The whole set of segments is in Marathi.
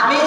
আমি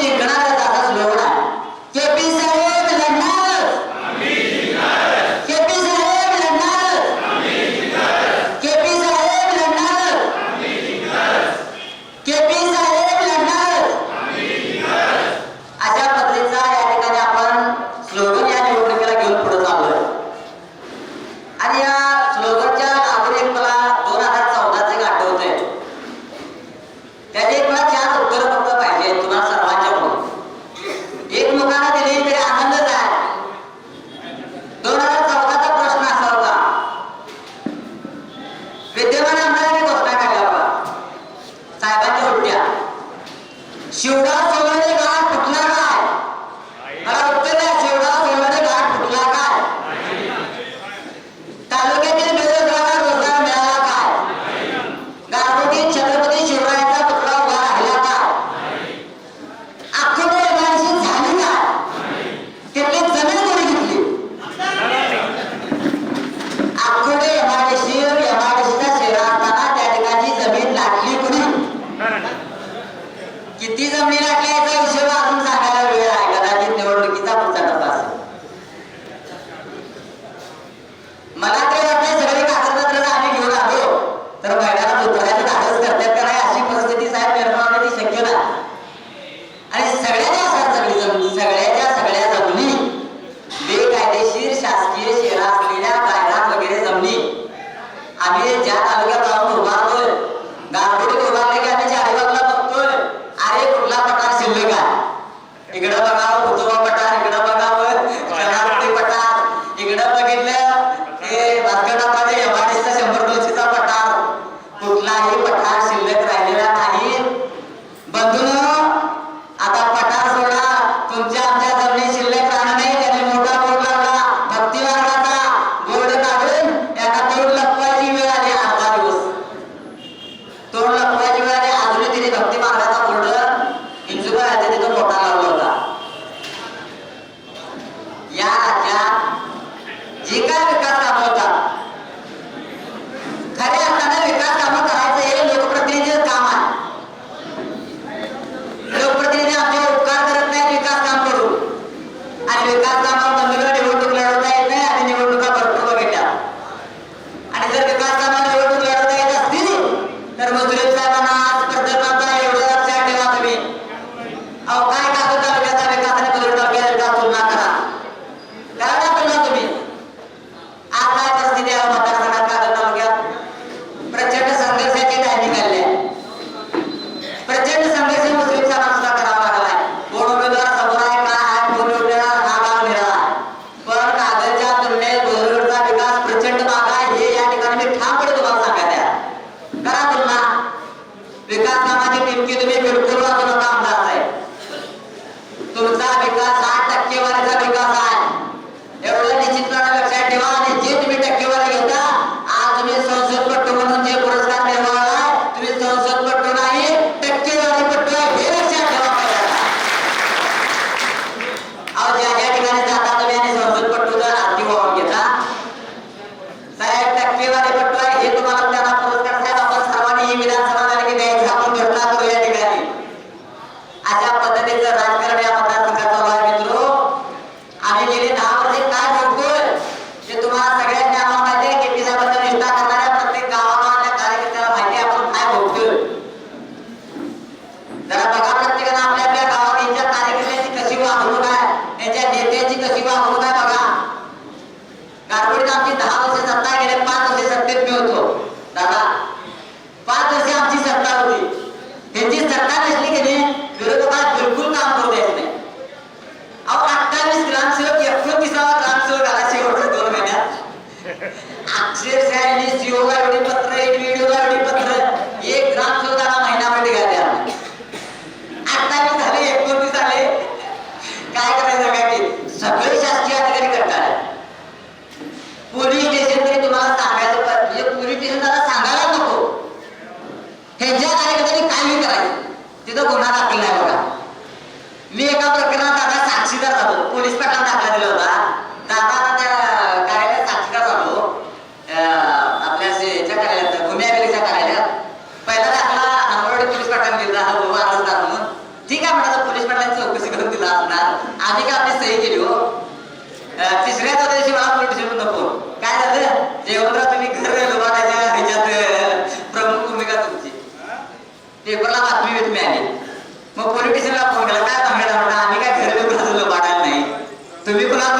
Y dígame aquí, Dios. Video गाडी पत्र एक ग्राम सुद्धा महिनामध्ये घातल्या. आता मी झाले एकोणतीस आले काय करायचं सगळे शासकीय अधिकारी करतात. पोलीस स्टेशन तुम्हाला सांगायचं म्हणजे पोलीस स्टेशन त्याला सांगायला नको. ह्यांच्या काही करायचं. तिथं गुन्हा दाखल नाही बघा. मी एका प्रकरणात आता साक्षीदार झालो. पोलीस प्रकरण दाखला दिला होता. दादा आम्ही का आपली सही केली हो. तिसऱ्याच दिवशी मला नोटीस येऊन नको. काय झालं? जेवणराव तुम्ही घर लोकांच्या ह्याच्यात प्रमुख भूमिका तुमची. पेपरला बातमी तुम्ही आली मग पोलिटिशियनला फोन केला काय सांगायला म्हणा आम्ही काय घर लोकांचं लोकांना नाही. तुम्ही कुणाला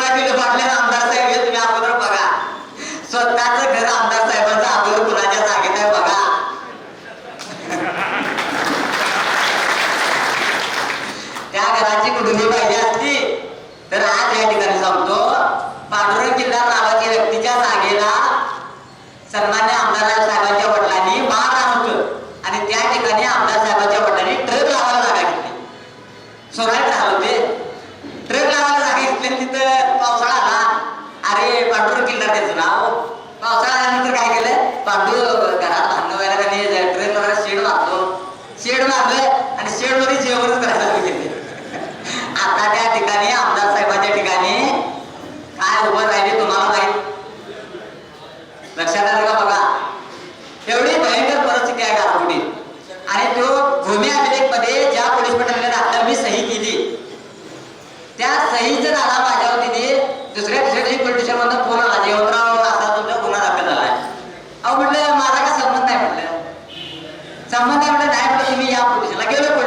y me llama policía, le quiero llamar la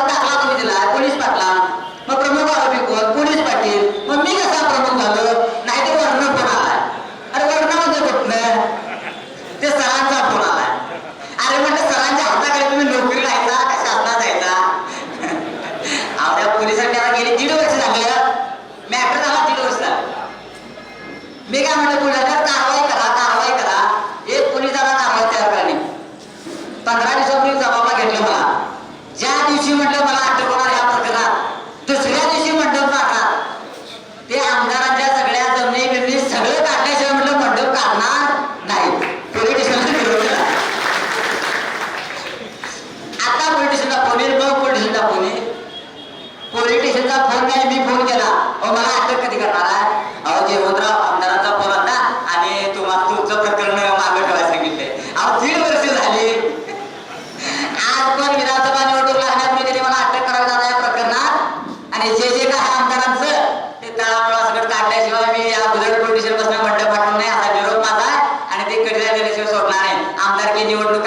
policía. निवडणूक